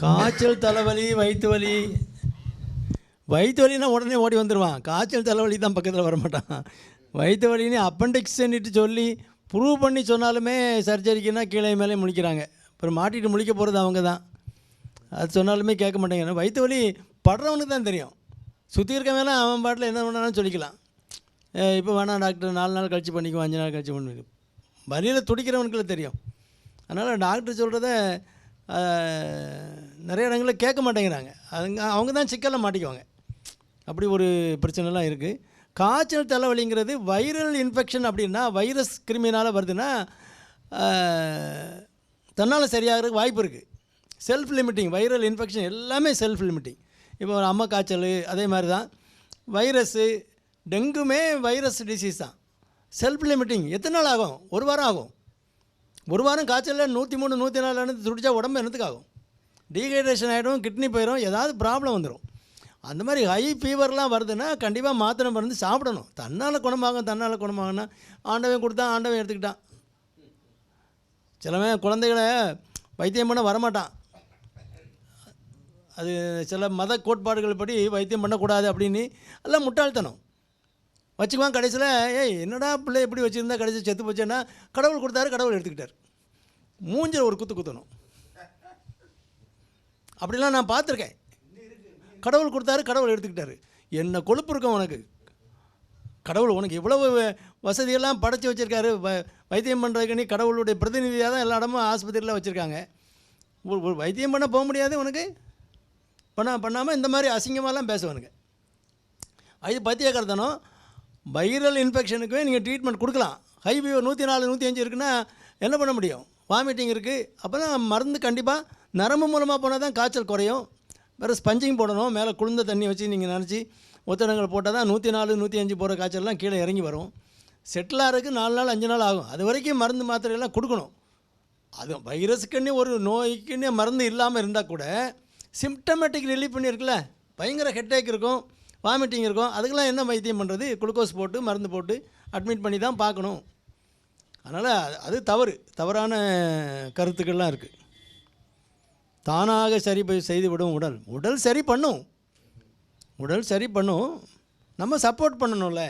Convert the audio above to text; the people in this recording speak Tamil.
காய்ச்சல் தலைவலி வயிற்று வலி. வயிற்று வலினா உடனே ஓடி வந்துடுவான் காய்ச்சல் தலைவலி தான் பக்கத்தில் வரமாட்டான். வயிற்று வலின்னு அப்பண்டிக்ஸ்ன்னுட்டு சொல்லி ப்ரூவ் பண்ணி சொன்னாலுமே சர்ஜரிக்குன்னா கீழே மேலே முழிக்கிறாங்க. அப்புறம் மாட்டிட்டு முழிக்க போகிறது அவங்க தான். அது சொன்னாலுமே கேட்க மாட்டேங்க வயிற்று வலி படுறவனுக்கு தான் தெரியும். சுற்றி இருக்கவன் அவன் பாட்டில் என்ன பண்ணாலும் சொல்லிக்கலாம். இப்போ வேணாம் டாக்டர் நாலு நாள் கழிச்சு பண்ணிக்குவோம் அஞ்சு நாள் கழிச்சு பண்ணி வலியில் துடிக்கிறவனுக்குள்ள தெரியும். அதனால் டாக்டர் சொல்கிறத நிறைய இடங்களில் கேட்க மாட்டேங்கிறாங்க. அதுங்க அவங்க தான் சிக்கலில் மாட்டிக்குவாங்க. அப்படி ஒரு பிரச்சனைலாம் இருக்குது காய்ச்சல் தலைவலிங்கிறது வைரல் இன்ஃபெக்ஷன் அப்படின்னா வைரஸ் கிருமினால் வருதுன்னா தன்னால் சரியாகிறதுக்கு வாய்ப்பு இருக்குது செல்ஃப் லிமிட்டிங் வைரல் இன்ஃபெக்ஷன் எல்லாமே செல்ஃப் லிமிட்டிங் இப்போ ஒரு அம்மா காய்ச்சல் அதே மாதிரி தான். வைரஸ்ஸு டெங்குமே வைரஸ் டிசீஸ் தான். செல்ஃப் லிமிட்டிங் எத்தனை நாள் ஆகும்? ஒரு வாரம் ஆகும். ஒரு வாரம் காய்ச்சலில் நூற்றி மூணு நூற்றி நாலு துடிச்சா உடம்பு என்னத்துக்காகும்? டீஹைட்ரேஷன் ஆகிடும் கிட்னி போயிடும் ஏதாவது ப்ராப்ளம் வந்துடும் அந்த மாதிரி ஹை ஃபீவர்லாம் வருதுன்னா கண்டிப்பாக மாத்திரை மருந்து சாப்பிடணும். தன்னால் குணமாகும் தன்னால் குணமாகனா ஆண்டவன் கொடுத்தா ஆண்டவன் எடுத்துக்கிட்டான். சிலவன் குழந்தைகளை வைத்தியம் பண்ண வரமாட்டான். அது சில மத கோட்பாடுகள் படி வைத்தியம் பண்ணக்கூடாது அப்படின்னு எல்லாம் முட்டாள்தனம். வச்சுக்குவான் கடைசியில். ஏய் என்னடா பிள்ளை எப்படி வச்சுருந்தா கடைசியில் செத்து போச்சேன்னா கடவுள் கொடுத்தாரு கடவுள் எடுத்துக்கிட்டார். மூஞ்சில் ஒரு குத்து குத்தணும். அப்படிலாம் நான் பார்த்துருக்கேன். கடவுள் கொடுத்தாரு கடவுள் எடுத்துக்கிட்டாரு. என்ன கொழுப்பு இருக்கும் உனக்கு? கடவுள் உனக்கு இவ்வளவு வசதியெல்லாம் படைச்சி வச்சுருக்காரு. வ வைத்தியம் பண்ணுறதுக்கு நீ கடவுளுடைய பிரதிநிதியாக தான் எல்லா இடமும் ஆஸ்பத்திரியில் வச்சுருக்காங்க. ஒரு ஒரு வைத்தியம் பண்ண போக முடியாது உனக்கு. பண்ண பண்ணாமல் இந்த மாதிரி அசிங்கமாலாம் பேசுவானுங்க. அது பத்தியக்காரத்தனம் வைரல் இன்ஃபெக்ஷனுக்குவே நீங்கள் ட்ரீட்மெண்ட் கொடுக்கலாம். ஹை ஃபீவர் நூற்றி நாலு நூற்றி அஞ்சு இருக்குன்னா என்ன பண்ண முடியும்? வாமிட்டிங் இருக்குது அப்போ தான் மருந்து கண்டிப்பாக நரம்பு மூலமாக போனால் தான் காய்ச்சல் குறையும். வேறு ஸ்பஞ்சிங் போடணும். மேலே குளிர்ந்த தண்ணி வச்சு நீங்கள் நினச்சி ஒத்தடங்கள் போட்டால் தான் நூற்றி நாலு நூற்றி அஞ்சு போகிற காய்ச்சல்லாம் கீழே இறங்கி வரும். செட்டில் ஆகிறதுக்கு நாலு நாள் அஞ்சு நாள் ஆகும். அது வரைக்கும் மருந்து மாத்திரையெல்லாம் கொடுக்கணும். அது வைரஸுக்குன்னே ஒரு நோய்க்குன்னே மருந்து இல்லாமல் இருந்தால் கூட சிம்டமேட்டிக் ரிலீஃப் பண்ணியிருக்குல்ல பயங்கர ஹெட்டேக் இருக்கும். வாமிட்டிங் இருக்கும். அதுக்கெல்லாம் என்ன வைத்தியம் பண்ணுறது குளுக்கோஸ் போட்டு மருந்து போட்டு அட்மிட் பண்ணி தான் பார்க்கணும். அதனால் அது தவறு. தவறான கருத்துக்கள்லாம் இருக்குது தானாக சரி செய்துவிடும் உடல். உடல் சரி பண்ணும். உடல் சரி பண்ணும். நம்ம சப்போர்ட் பண்ணணும்ல.